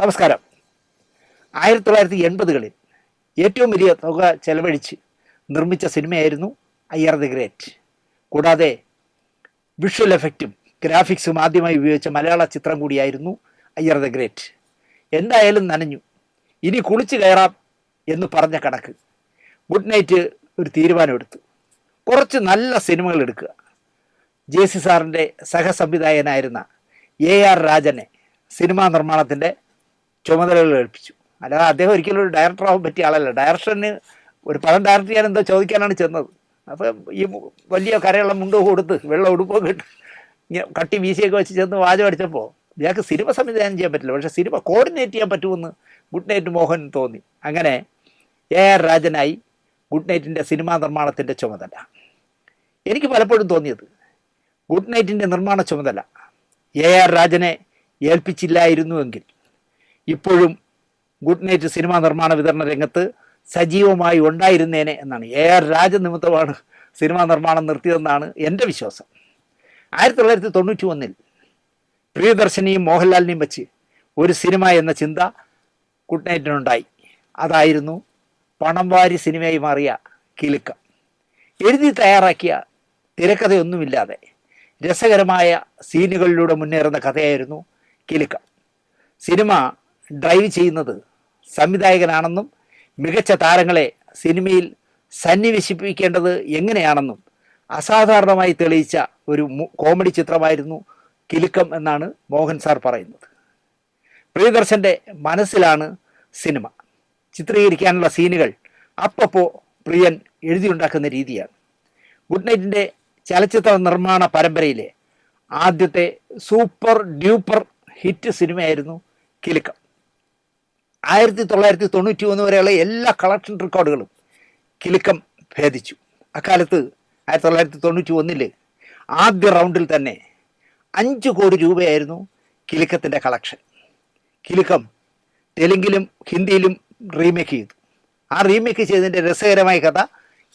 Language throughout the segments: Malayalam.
നമസ്കാരം. ആയിരത്തി തൊള്ളായിരത്തി എൺപതുകളിൽ ഏറ്റവും വലിയ തുക ചെലവഴിച്ച് നിർമ്മിച്ച സിനിമയായിരുന്നു അയ്യർ ദി ഗ്രേറ്റ്. കൂടാതെ വിഷ്വൽ എഫക്റ്റും ഗ്രാഫിക്സും ആദ്യമായി ഉപയോഗിച്ച മലയാള ചിത്രം കൂടിയായിരുന്നു അയ്യർ ദ ഗ്രേറ്റ്. എന്തായാലും നനഞ്ഞു. ഇനി കുളിച്ചു കയറാം എന്ന് പറഞ്ഞ കണക്ക്. ഗുഡ് നൈറ്റ് ഒരു തീരുമാനമെടുത്തു. കുറച്ച് നല്ല സിനിമകൾ എടുക്കുക. ജെ സി സാറിന്റെ സഹസംവിധായകനായിരുന്ന എ ആർ രാജനെ സിനിമാ നിർമ്മാണത്തിന്റെ ചുമതലകൾ ഏൽപ്പിച്ചു. അല്ലാതെ അദ്ദേഹം ഒരിക്കലും ഒരു ഡയറക്ടർ ആവാൻ പറ്റിയ ആളല്ല. ഡയറക്ഷന് ഒരു പടം ഡയറക്റ്റ് ചെയ്യാൻ എന്തോ ചോദിക്കാനാണ് ചെന്നത്. അപ്പം ഈ വലിയ കരയുള്ള മുണ്ടോ കൊടുത്ത് വെള്ളം ഉടുപ്പൊക്കെ ഇട്ട് കട്ടി വീശിയൊക്കെ വെച്ച് ചെന്ന് വാചം അടിച്ചപ്പോൾ ഇയാൾക്ക് സിനിമ സംവിധാനം ചെയ്യാൻ പറ്റില്ല. പക്ഷേ സിനിമ കോർഡിനേറ്റ് ചെയ്യാൻ പറ്റുമെന്ന് ഗുഡ് നൈറ്റ് മോഹൻ തോന്നി. അങ്ങനെ എ ആർ രാജനായി ഗുഡ് നൈറ്റിന്റെ സിനിമാ നിർമ്മാണത്തിന്റെ ചുമതല. എനിക്ക് പലപ്പോഴും തോന്നിയത് ഗുഡ് നൈറ്റിന്റെ നിർമ്മാണ ചുമതല എ ആർ രാജനെ ഏൽപ്പിച്ചില്ലായിരുന്നുവെങ്കിൽ ഇപ്പോഴും ഗുഡ് നൈറ്റ് സിനിമാ നിർമ്മാണ വിതരണ രംഗത്ത് സജീവമായി ഉണ്ടായിരുന്നേനെ എന്നാണ്. എ ആർ രാജ നിമിത്തമാണ് സിനിമാ നിർമ്മാണം നിർത്തിയതെന്നാണ് എന്റെ വിശ്വാസം. ആയിരത്തി തൊള്ളായിരത്തി തൊണ്ണൂറ്റി ഒന്നിൽ പ്രിയദർശനിയും മോഹൻലാലിനെയും വെച്ച് ഒരു സിനിമ എന്ന ചിന്ത ഗുഡ് നൈറ്റിനുണ്ടായി. അതായിരുന്നു പണം വാരി സിനിമയായി മാറിയ കിലുക്കം. എഴുതി തയ്യാറാക്കിയ തിരക്കഥയൊന്നുമില്ലാതെ രസകരമായ സീനുകളിലൂടെ മുന്നേറുന്ന കഥയായിരുന്നു കിലുക്കം. സിനിമ ഡ്രൈവ് ചെയ്യുന്നത് സംവിധായകനാണെന്നും മികച്ച താരങ്ങളെ സിനിമയിൽ സന്നിവേശിപ്പിക്കേണ്ടത് എങ്ങനെയാണെന്നും അസാധാരണമായി തെളിയിച്ച ഒരു കോമഡി ചിത്രമായിരുന്നു കിലുക്കം എന്നാണ് മോഹൻ സാർ പറയുന്നത്. പ്രിയദർശന്റെ മനസ്സിലാണ് സിനിമ. ചിത്രീകരിക്കാനുള്ള സീനുകൾ അപ്പപ്പോൾ പ്രിയൻ എഴുതിയുണ്ടാക്കുന്ന രീതിയാണ്. ഗുഡ് നൈറ്റിന്റെ ചലച്ചിത്ര നിർമ്മാണ പരമ്പരയിലെ ആദ്യത്തെ സൂപ്പർ ഡ്യൂപ്പർ ഹിറ്റ് സിനിമയായിരുന്നു കിലുക്കം. ആയിരത്തി തൊള്ളായിരത്തി തൊണ്ണൂറ്റി ഒന്ന് വരെയുള്ള എല്ലാ കളക്ഷൻ റെക്കോർഡുകളും കിലുക്കം ഭേദിച്ചു. അക്കാലത്ത് ആയിരത്തി തൊള്ളായിരത്തി തൊണ്ണൂറ്റി ഒന്നിൽ ആദ്യ റൗണ്ടിൽ തന്നെ അഞ്ച് കോടി രൂപയായിരുന്നു കിലുക്കത്തിന്റെ കളക്ഷൻ. കിലുക്കം തെലുങ്കിലും ഹിന്ദിയിലും റീമേക്ക് ചെയ്തു. ആ റീമേക്ക് ചെയ്തതിന്റെ രസകരമായ കഥ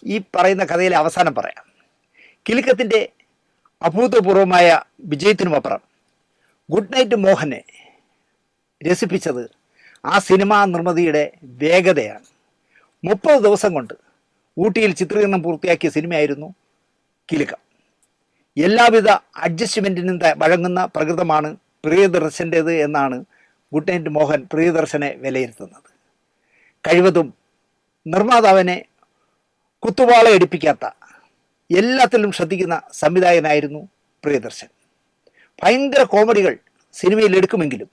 ഈ പറയുന്ന കഥയിലെ അവസാനം പറയാം. കിലുക്കത്തിന്റെ അഭൂതപൂർവമായ വിജയത്തിനുമപ്പുറം ഗുഡ് നൈറ്റ് മോഹനെ രസിപ്പിച്ചത് ആ സിനിമാ നിർമ്മിതിയുടെ വേഗതയാണ്. മുപ്പത് ദിവസം കൊണ്ട് ഊട്ടിയിൽ ചിത്രീകരണം പൂർത്തിയാക്കിയ സിനിമയായിരുന്നു കിലുക്കം. എല്ലാവിധ അഡ്ജസ്റ്റ്മെന്റിനും വഴങ്ങുന്ന പ്രകൃതമാണ് പ്രിയദർശന്റേത് എന്നാണ് ഗുഡ് നൈറ്റ് മോഹൻ പ്രിയദർശനെ വിലയിരുത്തുന്നത്. കഴിവതും നിർമ്മാതാവിനെ കുത്തുവാള എടുപ്പിക്കാത്ത എല്ലാത്തിലും ശ്രദ്ധിക്കുന്ന സംവിധായകനായിരുന്നു പ്രിയദർശൻ. ഭയങ്കര കോമഡികൾ സിനിമയിൽ എടുക്കുമെങ്കിലും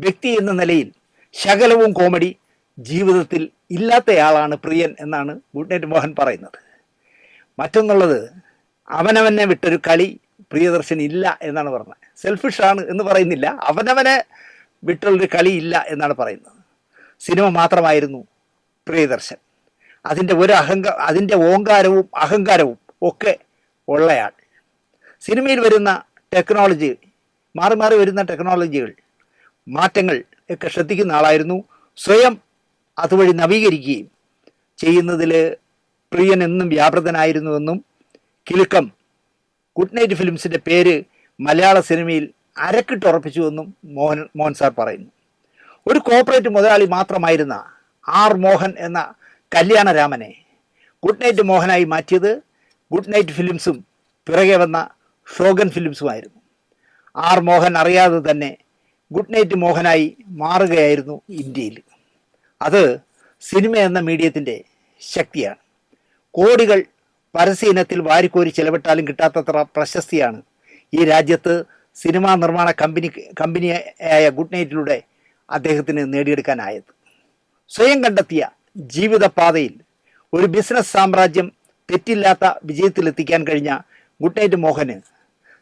വ്യക്തി എന്ന നിലയിൽ ശകലവും കോമഡി ജീവിതത്തിൽ ഇല്ലാത്തയാളാണ് പ്രിയൻ എന്നാണ് ഗുഡ് നൈറ്റ് മോഹൻ പറയുന്നത്. മറ്റൊന്നുള്ളത് അവനവനെ വിട്ടൊരു കളി പ്രിയദർശൻ ഇല്ല എന്നാണ് പറഞ്ഞത്. സെൽഫിഷാണ് എന്ന് പറയുന്നില്ല അവനവനെ വിട്ടുള്ളൊരു കളി ഇല്ല എന്നാണ് പറയുന്നത്. സിനിമ മാത്രമായിരുന്നു പ്രിയദർശൻ. അതിന്റെ ഒരു അഹങ്ക അതിന്റെ ഓങ്കാരവും അഹങ്കാരവും ഒക്കെ ഉള്ളയാൾ. സിനിമയിൽ വരുന്ന ടെക്നോളജി മാറി മാറി വരുന്ന ടെക്നോളജികൾ മാറ്റങ്ങൾ ഒക്കെ ശ്രദ്ധിക്കുന്ന ആളായിരുന്നു. സ്വയം അതുവഴി നവീകരിക്കുകയും ചെയ്യുന്നതിൽ പ്രിയൻ എന്നും വ്യാപൃതനായിരുന്നുവെന്നും കിലുക്കം ഗുഡ് നൈറ്റ് ഫിലിംസിന്റെ പേര് മലയാള സിനിമയിൽ അരക്കിട്ടുറപ്പിച്ചുവെന്നും മോഹൻ മോഹൻ സാർ പറയുന്നു. ഒരു കോർപ്പറേറ്റ് മുതലാളി മാത്രമായിരുന്ന ആർ മോഹൻ എന്ന കല്യാണരാമനെ ഗുഡ് നൈറ്റ് മോഹനായി മാറ്റിയത് ഗുഡ് നൈറ്റ് ഫിലിംസും പിറകെ വന്ന ഷോഗൻ ഫിലിംസുമായിരുന്നു. ആർ മോഹൻ അറിയാതെ തന്നെ ഗുഡ് നൈറ്റ് മോഹനായി മാറുകയായിരുന്നു ഇന്ത്യയിൽ. അത് സിനിമ എന്ന മീഡിയത്തിന്റെ ശക്തിയാണ്. കോടികൾ പരസ്യ ഇനത്തിൽ വാരിക്കോരി ചെലവിട്ടാലും കിട്ടാത്തത്ര പ്രശസ്തിയാണ് ഈ രാജ്യത്ത് സിനിമാ നിർമ്മാണ കമ്പനി കമ്പനിയായ ഗുഡ് നൈറ്റിലൂടെ അദ്ദേഹത്തിന് നേടിയെടുക്കാനായത്. സ്വയം കണ്ടെത്തിയ ജീവിതപാതയിൽ ഒരു ബിസിനസ് സാമ്രാജ്യം തെറ്റില്ലാത്ത വിജയത്തിലെത്തിക്കാൻ കഴിഞ്ഞ ഗുഡ് നൈറ്റ് മോഹന്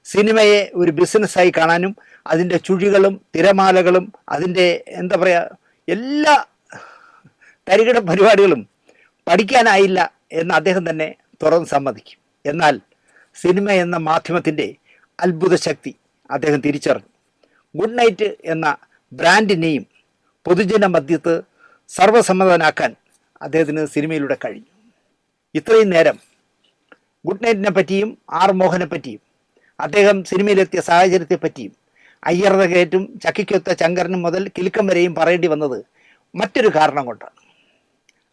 സിനിമയെ ഒരു ബിസിനസ്സായി കാണാനും അതിന്റെ ചുഴികളും തിരമാലകളും അതിന്റെ എന്താ പറയുക എല്ലാ തരികിട പരിപാടികളും പഠിക്കാനായില്ല എന്ന് അദ്ദേഹം തന്നെ തുറന്ന് സമ്മതിക്കും. എന്നാൽ സിനിമ എന്ന മാധ്യമത്തിന്റെ അത്ഭുത ശക്തി അദ്ദേഹം തിരിച്ചറിഞ്ഞു. ഗുഡ് നൈറ്റ് എന്ന ബ്രാൻഡിനെയും പൊതുജന മധ്യത്ത് സർവസമ്മതനാക്കാൻ അദ്ദേഹത്തിന് സിനിമയിലൂടെ കഴിഞ്ഞു. ഇത്രയും നേരം ഗുഡ് നൈറ്റിനെ പറ്റിയും ആർ മോഹനെ പറ്റിയും അദ്ദേഹം സിനിമയിലെത്തിയ സാഹചര്യത്തെ പറ്റിയും അയ്യറ കയറ്റും ചക്കിക്കൊത്ത ശങ്കരനും മുതൽ കിലുക്കം വരെയും പറയേണ്ടി വന്നത് മറ്റൊരു കാരണം കൊണ്ടാണ്.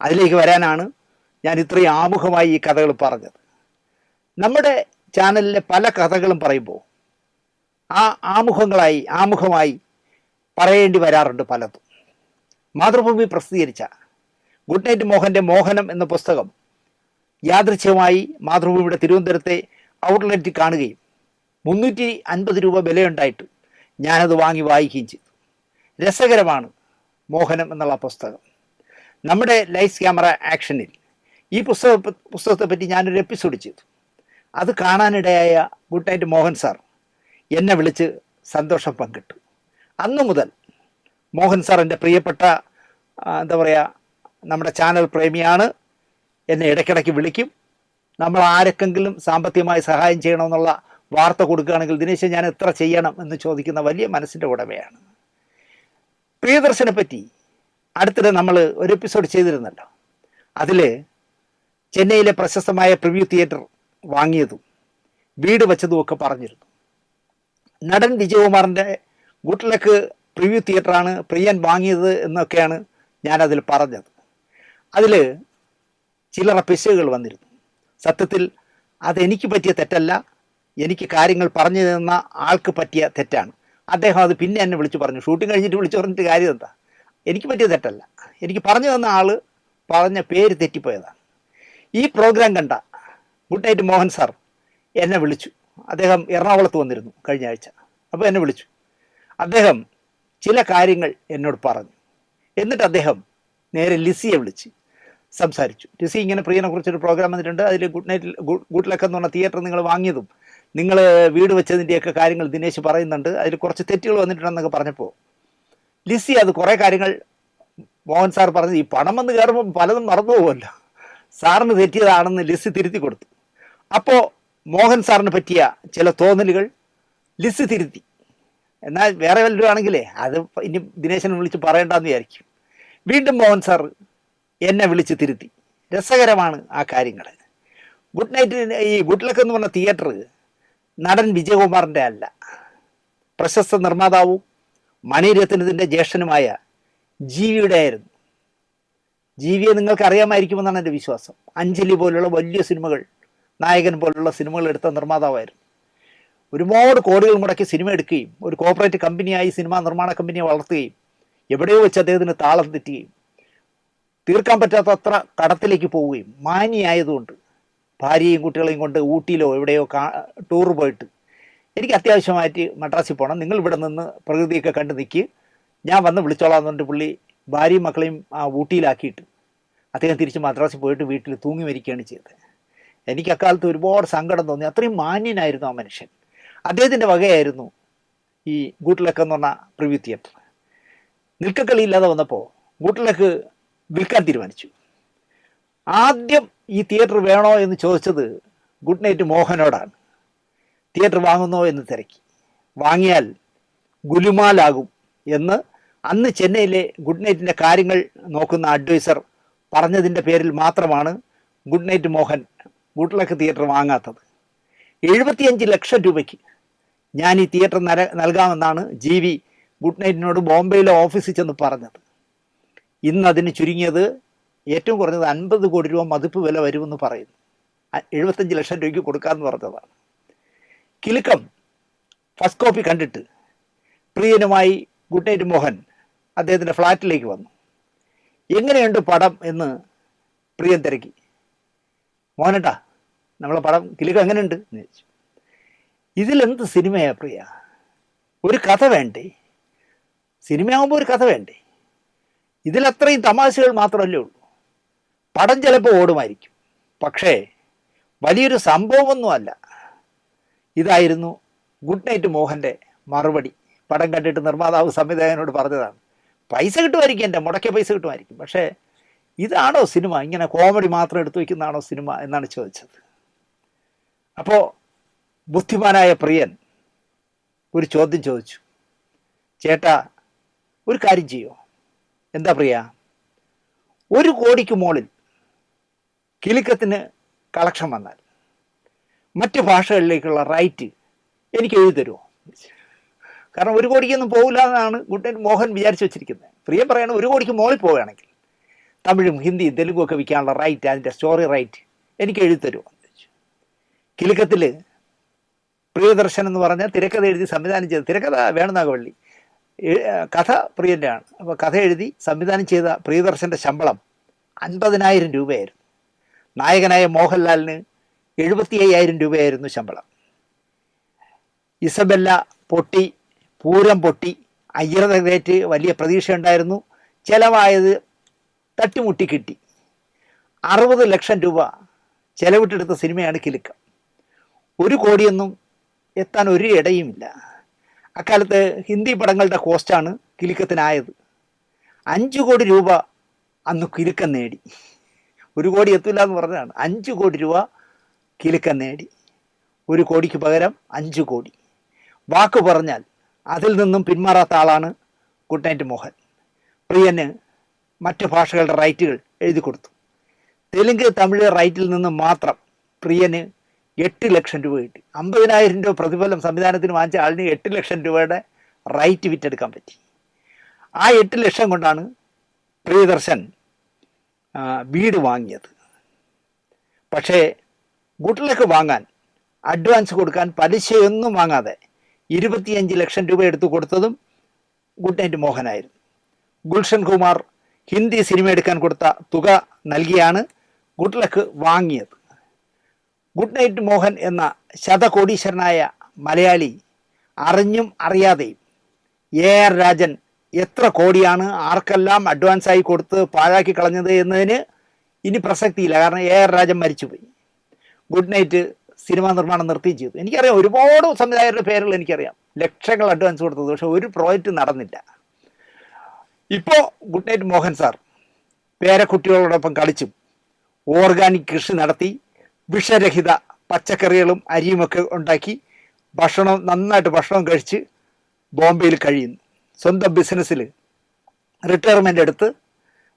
അതിലേക്ക് വരാനാണ് ഞാൻ ഇത്രയും ആമുഖമായി ഈ കഥകൾ പറഞ്ഞത്. നമ്മുടെ ചാനലിലെ പല കഥകളും പറയുമ്പോൾ ആ ആമുഖങ്ങളായി ആമുഖമായി പറയേണ്ടി വരാറുണ്ട് പലതും. മാതൃഭൂമി പ്രസിദ്ധീകരിച്ച ഗുഡ് നൈറ്റ് മോഹന്റെ മോഹനം എന്ന പുസ്തകം യാദൃച്ഛ്യമായി മാതൃഭൂമിയുടെ തിരുവനന്തപുരത്തെ ഔട്ട്ലെറ്റിൽ കാണുകയും മുന്നൂറ്റി അൻപത് രൂപ വിലയുണ്ടായിട്ട് ഞാനത് വാങ്ങി വായിക്കുകയും ചെയ്തു. രസകരമാണ് മോഹനം എന്നുള്ള പുസ്തകം. നമ്മുടെ ലൈസ് ക്യാമറ ആക്ഷനിൽ ഈ പുസ്തക പുസ്തകത്തെ പറ്റി ഞാനൊരു എപ്പിസോഡ് ചെയ്തു. അത് കാണാനിടയായ ഗുഡ് നൈറ്റ് മോഹൻ സാർ എന്നെ വിളിച്ച് സന്തോഷം പങ്കിട്ടു. അന്നു മുതൽ മോഹൻ സാർ എന്റെ പ്രിയപ്പെട്ട എന്താ പറയുക നമ്മുടെ ചാനൽ പ്രേമിയാണ്. എന്നെ ഇടയ്ക്കിടയ്ക്ക് വിളിക്കും. നമ്മൾ ആരൊക്കെങ്കിലും സാമ്പത്തികമായി സഹായം ചെയ്യണമെന്നുള്ള വാർത്ത കൊടുക്കുകയാണെങ്കിൽ ദിനേശ് ഞാൻ എത്ര ചെയ്യണം എന്ന് ചോദിക്കുന്ന വലിയ മനസ്സിന്റെ ഉടമയാണ്. പ്രിയദർശനെ പറ്റി അടുത്തിടെ നമ്മൾ ഒരു എപ്പിസോഡ് ചെയ്തിരുന്നല്ലോ. അതിൽ ചെന്നൈയിലെ പ്രശസ്തമായ പ്രിവ്യൂ തിയേറ്റർ വാങ്ങിയതും വീട് വച്ചതും ഒക്കെ പറഞ്ഞിരുന്നു. നടൻ വിജയകുമാറിന്റെ ഗുഡ് ലക്ക് പ്രിവ്യൂ തിയേറ്ററാണ് പ്രിയൻ വാങ്ങിയത് എന്നൊക്കെയാണ് ഞാനതിൽ പറഞ്ഞത്. അതിൽ ചിലറ പിശകുകൾ വന്നിരുന്നു. സത്യത്തിൽ അതെനിക്ക് പറ്റിയ തെറ്റല്ല. എനിക്ക് കാര്യങ്ങൾ പറഞ്ഞു തന്ന ആൾക്ക് പറ്റിയ തെറ്റാണ്. അദ്ദേഹം അത് പിന്നെ എന്നെ വിളിച്ചു പറഞ്ഞു. ഷൂട്ടിംഗ് കഴിഞ്ഞിട്ട് വിളിച്ചു പറഞ്ഞിട്ട് കാര്യം എന്താ? എനിക്ക് പറ്റിയ തെറ്റല്ല. എനിക്ക് പറഞ്ഞു തന്ന ആൾ പറഞ്ഞ പേര് തെറ്റിപ്പോയതാണ് ഈ പ്രോഗ്രാം കണ്ട ഗുഡ് നൈറ്റ് മോഹൻ സാർ എന്നെ വിളിച്ചു. അദ്ദേഹം എറണാകുളത്ത് വന്നിരുന്നു കഴിഞ്ഞ ആഴ്ച. അപ്പോൾ എന്നെ വിളിച്ചു. അദ്ദേഹം ചില കാര്യങ്ങൾ എന്നോട് പറഞ്ഞു. എന്നിട്ട് അദ്ദേഹം നേരെ ലിസിയെ വിളിച്ച് സംസാരിച്ചു. ലിസി ഇങ്ങനെ പ്രിയനെ കുറിച്ചൊരു പ്രോഗ്രാം വന്നിട്ടുണ്ട്. അതിൽ ഗുഡ് നൈറ്റ് ഗുഡ് ലക്ക് എന്ന് പറഞ്ഞ തിയേറ്റർ നിങ്ങൾ വാങ്ങിയതും നിങ്ങൾ വീട് വെച്ചതിന്റെയൊക്കെ കാര്യങ്ങൾ ദിനേശ് പറയുന്നുണ്ട്. അതിൽ കുറച്ച് തെറ്റുകൾ വന്നിട്ടുണ്ടെന്നൊക്കെ പറഞ്ഞപ്പോൾ ലിസി അത് കുറേ കാര്യങ്ങൾ മോഹൻ സാർ പറഞ്ഞു ഈ പണം വന്ന് കയറുമ്പോൾ പലതും മറന്നു പോകുമല്ലോ. സാറിന് തെറ്റിയതാണെന്ന് ലിസി തിരുത്തി കൊടുത്തു. അപ്പോൾ മോഹൻ സാറിന് പറ്റിയ ചില തോന്നലുകൾ ലിസി തിരുത്തി. എന്നാൽ വേറെ വല്ലതും ആണെങ്കിലേ അത് ഇനി ദിനേശനെ വിളിച്ച് പറയണ്ടെന്ന് വിചാരിക്കും. വീണ്ടും മോഹൻ സാർ എന്നെ വിളിച്ച് തിരുത്തി. രസകരമാണ് ആ കാര്യങ്ങൾ ഗുഡ് നൈറ്റ് ഈ ഗുഡ് ലക്ക് എന്ന് പറഞ്ഞ തിയേറ്റർ നടൻ വിജയകുമാറിന്റെ അല്ല. പ്രശസ്ത നിർമ്മാതാവും മണിരത്നത്തിന്റെ ജ്യേഷ്ഠനുമായ ജീവിയുടെ ആയിരുന്നു. ജീവിയെ നിങ്ങൾക്ക് അറിയാമായിരിക്കുമെന്നാണ് എന്റെ വിശ്വാസം. അഞ്ജലി പോലുള്ള വലിയ സിനിമകൾ നായകൻ പോലുള്ള സിനിമകൾ എടുത്ത നിർമ്മാതാവായിരുന്നു. ഒരുപാട് കോടികൾ മുടക്കി സിനിമ എടുക്കുകയും ഒരു കോപ്പറേറ്റ് കമ്പനിയായി സിനിമാ നിർമ്മാണ കമ്പനിയെ വളർത്തുകയും എവിടെയോ വെച്ച് അദ്ദേഹത്തിന് താളം തെറ്റുകയും തീർക്കാൻ പറ്റാത്ത അത്ര കടത്തിലേക്ക് പോവുകയും മാനിയായതുകൊണ്ട് ഭാര്യയും കുട്ടികളെയും കൊണ്ട് ഊട്ടിയിലോ എവിടെയോ കാ ടൂർ പോയിട്ട് എനിക്ക് അത്യാവശ്യമായിട്ട് മദ്രാസിൽ പോകണം നിങ്ങൾ ഇവിടെ നിന്ന് പ്രകൃതിയൊക്കെ കണ്ട് നിൽക്ക് ഞാൻ വന്ന് വിളിച്ചോളാം എന്ന് പറഞ്ഞിട്ട് പുള്ളി ഭാര്യയും മക്കളെയും ആ ഊട്ടിയിലാക്കിയിട്ട് അദ്ദേഹം തിരിച്ച് മദ്രാസിൽ പോയിട്ട് വീട്ടിൽ തൂങ്ങി മരിക്കുകയാണ് ചെയ്തത്. എനിക്ക് അക്കാലത്ത് ഒരുപാട് സങ്കടം തോന്നി. അത്രയും മാന്യനായിരുന്നു ആ മനുഷ്യൻ. അദ്ദേഹത്തിന്റെ വകയായിരുന്നു ഈ ഗൂട്ടിലൊക്കെ എന്ന് പറഞ്ഞ പ്രിവ്യൂ തിയേറ്റർ. നിൽക്കക്കളി ഇല്ലാതെ വന്നപ്പോൾ ഗൂട്ടിലക്ക് വിൽക്കാൻ തീരുമാനിച്ചു. ആദ്യം ഈ തിയേറ്റർ വേണോ എന്ന് ചോദിച്ചത് ഗുഡ് നൈറ്റ് മോഹനോടാണ്. തിയേറ്റർ വാങ്ങുന്നോ എന്ന് തിരക്കി. വാങ്ങിയാൽ ഗുലുമാലാകും എന്ന് അന്ന് ചെന്നൈയിലെ ഗുഡ് നൈറ്റിന്റെ കാര്യങ്ങൾ നോക്കുന്ന അഡ്വൈസർ പറഞ്ഞതിന്റെ പേരിൽ മാത്രമാണ് good night Mohan good luck theatre വാങ്ങാത്തത്. എഴുപത്തിയഞ്ച് ലക്ഷം രൂപയ്ക്ക് ഞാൻ ഈ തിയേറ്റർ നര നൽകാമെന്നാണ് ജി വി ഗുഡ് നൈറ്റിനോട് ബോംബെയിലെ ഓഫീസിൽ ചെന്ന് പറഞ്ഞത്. ഇന്ന് അതിന് ചുരുങ്ങിയത് ഏറ്റവും കുറഞ്ഞത് അൻപത് കോടി രൂപ മതിപ്പ് വില വരുമെന്ന് പറയുന്നു. എഴുപത്തഞ്ച് ലക്ഷം രൂപയ്ക്ക് കൊടുക്കാമെന്ന് പറഞ്ഞതാണ്. കിലുക്കം ഫസ്റ്റ് കോപ്പി കണ്ടിട്ട് പ്രിയനുമായി ഗുഡ് നൈറ്റ് മോഹൻ അദ്ദേഹത്തിന്റെ ഫ്ലാറ്റിലേക്ക് വന്നു. എങ്ങനെയുണ്ട് പടം എന്ന് പ്രിയൻ തിരക്കി. മോഹനട്ടാ നമ്മളെ പടം കിലുക്കം എങ്ങനെയുണ്ട് എന്ന് ചോദിച്ചു. ഇതിലെന്ത് സിനിമയാ പ്രിയ? ഒരു കഥ വേണ്ടേ? സിനിമയാകുമ്പോൾ ഒരു കഥ വേണ്ടേ? ഇതിലത്രയും തമാശകൾ മാത്രമല്ലേ ഉള്ളൂ. പടം ചിലപ്പോൾ ഓടുമായിരിക്കും. പക്ഷേ വലിയൊരു സംഭവമൊന്നുമല്ല. ഇതായിരുന്നു ഗുഡ് നൈറ്റ് മോഹന്റെ മറുപടി. പടം കണ്ടിട്ട് നിർമ്മാതാവ് സംവിധായകനോട് പറഞ്ഞതാണ് പൈസ കിട്ടുമായിരിക്കും എന്റെ മുടക്കിയ പൈസ കിട്ടുമായിരിക്കും. പക്ഷേ ഇതാണോ സിനിമ? ഇങ്ങനെ കോമഡി മാത്രം എടുത്തു വയ്ക്കുന്നതാണോ സിനിമ? എന്നാണ് ചോദിച്ചത്. അപ്പോൾ ബുദ്ധിമാനായ പ്രിയൻ ഒരു ചോദ്യം ചോദിച്ചു. ചേട്ടാ ഒരു കാര്യം ചെയ്യോ? എന്താ പ്രിയ? ഒരു കോടിക്ക് മുകളിൽ കിലുക്കത്തിന് കളക്ഷൻ വന്നാൽ മറ്റ് ഭാഷകളിലേക്കുള്ള റൈറ്റ് എനിക്ക് എഴുതി തരുമോ? കാരണം ഒരു കോടിക്കൊന്നും പോകില്ല എന്നാണ് ഗുഡൻ മോഹൻ വിചാരിച്ചു വെച്ചിരിക്കുന്നത്. പ്രിയം പറയണ ഒരു കോടിക്ക് മോളിൽ പോവുകയാണെങ്കിൽ തമിഴും ഹിന്ദിയും തെലുങ്കും ഒക്കെ വിൽക്കാനുള്ള റൈറ്റ് അതിന്റെ സ്റ്റോറി റൈറ്റ് എനിക്ക് എഴുതി തരുമോ എന്ന് ചോദിച്ചു. കിലുക്കത്തിൽ പ്രിയദർശൻ എന്ന് പറഞ്ഞാൽ തിരക്കഥ എഴുതി സംവിധാനം ചെയ്ത തിരക്കഥ വേണുനാഗവള്ളി കഥ പ്രിയന്റെ ആണ് അപ്പോൾ കഥ എഴുതി സംവിധാനം ചെയ്ത പ്രിയദർശന്റെ ശമ്പളം അൻപതിനായിരം രൂപയായിരുന്നു. നായകനായ മോഹൻലാലിന് എഴുപത്തി അയ്യായിരം രൂപയായിരുന്നു ശമ്പളം. ഇസബെല്ല പൊട്ടി പൂരം പൊട്ടി അയ്യറ ഗ്രേറ്റ് വലിയ പ്രതീക്ഷയുണ്ടായിരുന്നു. ചിലവായത് തട്ടിമുട്ടി കിട്ടി. അറുപത് ലക്ഷം രൂപ ചെലവിട്ടെടുത്ത സിനിമയാണ് കിലുക്കം. ഒരു കോടിയൊന്നും എത്താൻ ഒരു ഇടയുമില്ല. അക്കാലത്ത് ഹിന്ദി പടങ്ങളുടെ കോസ്റ്റാണ് കിലുക്കത്തിനായത്. അഞ്ച് കോടി രൂപ അന്ന് കിലുക്കം നേടി. ഒരു കോടി എത്തില്ല എന്ന് പറഞ്ഞതാണ്. അഞ്ച് കോടി രൂപ കിലുക്കം നേടി. ഒരു കോടിക്ക് പകരം അഞ്ച് കോടി. വാക്ക് പറഞ്ഞാൽ അതിൽ നിന്നും പിന്മാറാത്ത ആളാണ് ഗുഡ് നൈറ്റ് മോഹൻ. പ്രിയന് മറ്റു ഭാഷകളുടെ റൈറ്റുകൾ എഴുതി കൊടുത്തു. തെലുങ്ക് തമിഴ് റൈറ്റിൽ നിന്ന് മാത്രം പ്രിയന് എട്ട് ലക്ഷം രൂപ കിട്ടി. അമ്പതിനായിരം രൂപ പ്രതിഫലം സംവിധാനത്തിന് വാങ്ങിച്ച ആളിന് എട്ട് ലക്ഷം രൂപയുടെ റൈറ്റ് വിറ്റെടുക്കാൻ പറ്റി. ആ എട്ട് ലക്ഷം കൊണ്ടാണ് പ്രിയദർശൻ വീട് വാങ്ങിയത്. പക്ഷേ ഗുഡ്ലക്ക് വാങ്ങാൻ അഡ്വാൻസ് കൊടുക്കാൻ പലിശയൊന്നും വാങ്ങാതെ ഇരുപത്തിയഞ്ച് ലക്ഷം രൂപ എടുത്തു കൊടുത്തതും ഗുഡ് നൈറ്റ് മോഹനായിരുന്നു. ഗുൽഷൻ കുമാർ ഹിന്ദി സിനിമ എടുക്കാൻ കൊടുത്ത തുക നൽകിയാണ് ഗുഡ്ലക്ക് വാങ്ങിയത്. ഗുഡ് നൈറ്റ് മോഹൻ എന്ന ശതകോടീശ്വരനായ മലയാളി അറിഞ്ഞും അറിയാതെയും എ ആർ രാജൻ എത്ര കോടിയാണ് ആർക്കെല്ലാം അഡ്വാൻസ് ആയി കൊടുത്ത് പാഴാക്കി കളഞ്ഞത് എന്നതിന് ഇനി പ്രസക്തിയില്ല. കാരണം എ ആർ രാജൻ മരിച്ചുപോയി. ഗുഡ് നൈറ്റ് സിനിമാ നിർമ്മാണം നിർത്തി ചെയ്തു. എനിക്കറിയാം ഒരുപാട് സംവിധായകരുടെ പേരുകൾ എനിക്കറിയാം. ലക്ഷങ്ങൾ അഡ്വാൻസ് കൊടുത്തത്. പക്ഷെ ഒരു പ്രോജക്റ്റ് നടന്നില്ല. ഇപ്പോൾ ഗുഡ് നൈറ്റ് മോഹൻ സാർ പേരക്കുട്ടികളോടൊപ്പം കളിച്ചും ഓർഗാനിക് കൃഷി നടത്തി വിഷരഹിത പച്ചക്കറികളും അരിയുമൊക്കെ ഉണ്ടാക്കി ഭക്ഷണം നന്നായിട്ട് ഭക്ഷണം കഴിച്ച് ബോംബെയിൽ കഴിയുന്നു. സ്വന്തം ബിസിനസ്സിൽ റിട്ടയർമെന്റ് എടുത്ത്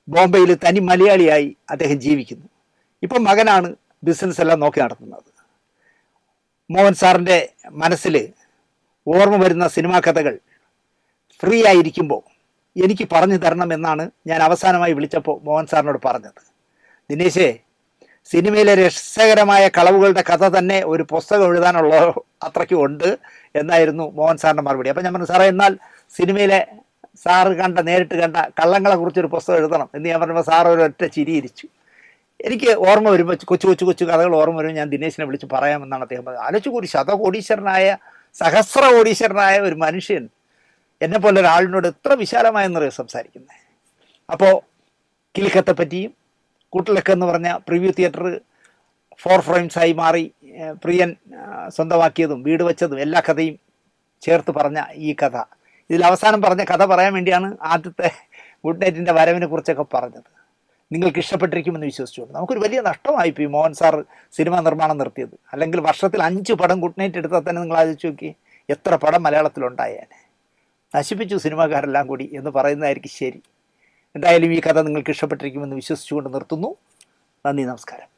ബോംബെയിൽ തനി മലയാളിയായി അദ്ദേഹം ജീവിക്കുന്നു. ഇപ്പം മകനാണ് ബിസിനസ് എല്ലാം നോക്കി നടത്തുന്നത്. മോഹൻ സാറിന്റെ മനസ്സിൽ ഓർമ്മ വരുന്ന സിനിമാ കഥകൾ ഫ്രീ ആയിരിക്കുമ്പോൾ എനിക്ക് പറഞ്ഞു തരണം എന്നാണ് ഞാൻ അവസാനമായി വിളിച്ചപ്പോൾ മോഹൻ സാറിനോട് പറഞ്ഞത്. ദിനേശേ സിനിമയിലെ രസകരമായ കളവുകളുടെ കഥ തന്നെ ഒരു പുസ്തകം എഴുതാനുള്ള അത്രയ്ക്കും ഉണ്ട് എന്നായിരുന്നു മോഹൻ സാറിന്റെ മറുപടി. അപ്പം ഞാൻ പറഞ്ഞു സാറേ എന്നാൽ സിനിമയിലെ സാറ് കണ്ട നേരിട്ട് കണ്ട കള്ളങ്ങളെ കുറിച്ചൊരു പുസ്തകം എഴുതണം എന്ന് ഞാൻ പറഞ്ഞപ്പോൾ സാർ ഒരു ഒറ്റ ചിരിയിരിച്ചു എനിക്ക് ഓർമ്മ വരുമ്പോൾ കൊച്ചു കൊച്ചു കൊച്ചു കഥകൾ ഓർമ്മ വരുമ്പോൾ ഞാൻ ദിനേശിനെ വിളിച്ച് പറയാമെന്നാണ് അദ്ദേഹം പറഞ്ഞത്. ഒരു ശതകോടീശ്വരനായ സഹസ്ര കോടീശ്വരനായ ഒരു മനുഷ്യൻ എന്നെ പോലെ ഒരാളിനോട് എത്ര വിശാലമായ നിറയെ സംസാരിക്കുന്നത്. അപ്പോൾ കിലിക്കത്തെ പറ്റിയും കൂട്ടിലൊക്കെ എന്ന് പറഞ്ഞ പ്രിവ്യൂ തിയേറ്റർ ഫോർ ഫ്രെയിംസായി മാറി പ്രിയൻ സ്വന്തമാക്കിയതും വീട് വെച്ചതും എല്ലാ കഥയും ചേർത്ത് പറഞ്ഞ ഈ കഥ. ഇതിൽ അവസാനം പറഞ്ഞ കഥ പറയാൻ വേണ്ടിയാണ് ആദ്യത്തെ ഗുഡ് നൈറ്റിന്റെ വരവിനെ കുറിച്ചൊക്കെ പറഞ്ഞത്. നിങ്ങൾക്ക് ഇഷ്ടപ്പെട്ടിരിക്കുമെന്ന് വിശ്വസിച്ചുകൊണ്ട്. നമുക്കൊരു വലിയ നഷ്ടമായിപ്പോയി മോഹൻ സാർ സിനിമ നിർമ്മാണം നിർത്തിയത്. അല്ലെങ്കിൽ വർഷത്തിൽ അഞ്ച് പടം ഗുഡ് നൈറ്റ് എടുത്താൽ തന്നെ നിങ്ങൾ ആലോചിച്ച് നോക്കി എത്ര പടം മലയാളത്തിലുണ്ടായേനെ. നശിപ്പിച്ചു സിനിമാക്കാരെല്ലാം കൂടി എന്ന് പറയുന്നതായിരിക്കും ശരി. എന്തായാലും ഈ കഥ നിങ്ങൾക്ക് ഇഷ്ടപ്പെട്ടിരിക്കുമെന്ന് വിശ്വസിച്ചുകൊണ്ട് നിർത്തുന്നു. നന്ദി നമസ്കാരം.